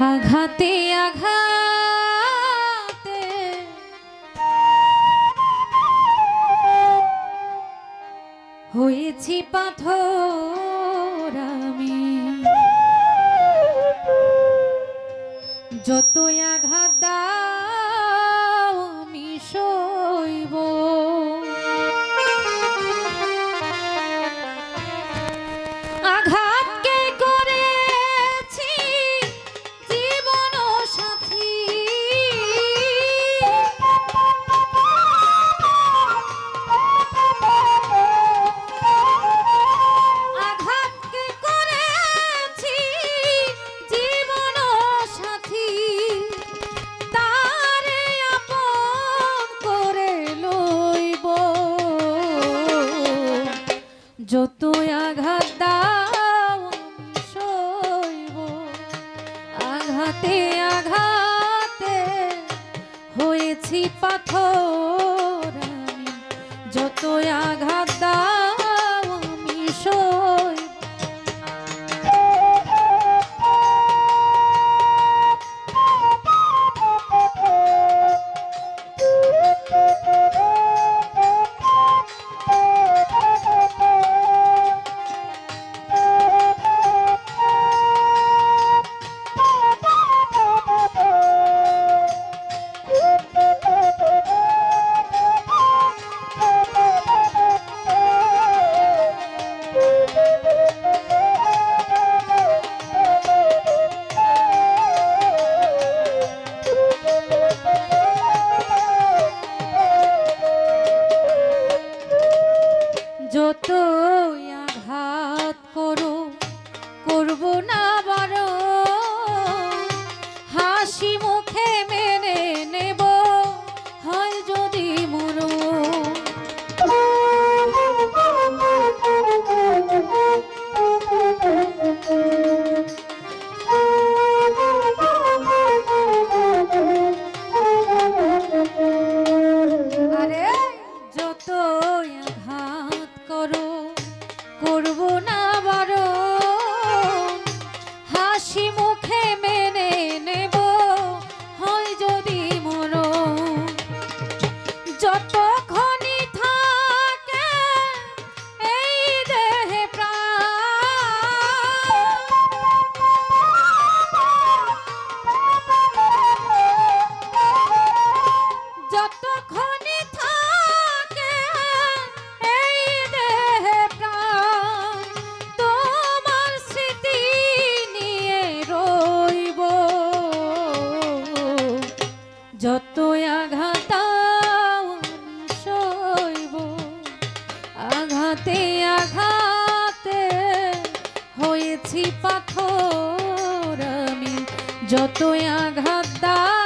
আঘাতে আঘাতে। হয়েছি পাথর আমি। যতই আঘাত যতই আঘাত দাও সইব। আঘাতে আঘাতে হয়েছি পাথর যত যতই আঘাত দাও যত আঘাত করো, করব না বারো। হাসি মুখে মেনে নেব, হয় যদি মরো। যতক্ষণই থাকে এই দেহে প্রাণ। আঘাতে হয়েছি পাথর আমি। যতই আঘাত দাও